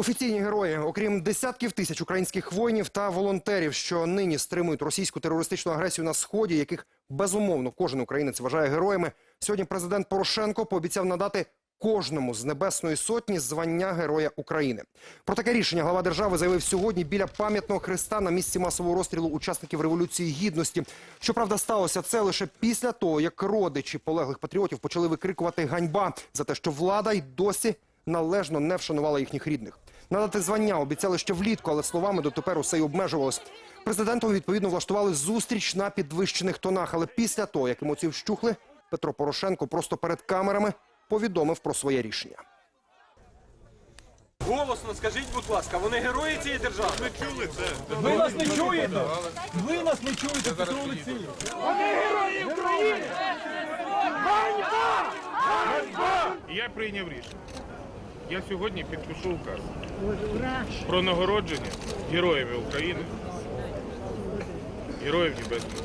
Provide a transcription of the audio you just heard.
Офіційні герої, окрім десятків тисяч українських воїнів та волонтерів, що нині стримують російську терористичну агресію на сході, яких безумовно кожен українець вважає героями. Сьогодні президент Порошенко пообіцяв надати кожному з небесної сотні звання Героя України. Про таке рішення глава держави заявив сьогодні біля пам'ятного хреста на місці масового розстрілу учасників революції гідності. Щоправда, сталося це лише після того, як родичі полеглих патріотів почали викрикувати ганьба за те, що влада й досі належно не вшанувала їхніх рідних. Надати звання обіцяли ще влітку, але словами дотепер усе й обмежувалось. Президентові відповідно влаштували зустріч на підвищених тонах. Але після того, як емоції вщухли, Петро Порошенко просто перед камерами повідомив про своє рішення. Голосно скажіть, будь ласка, вони герої цієї держави? Ми чули це. Ви нас не чуєте! Ви нас не чуєте, Петро Олексійович! І я прийняв рішення. Я сьогодні підпишу указ про нагородження героїв України, героїв Небесної.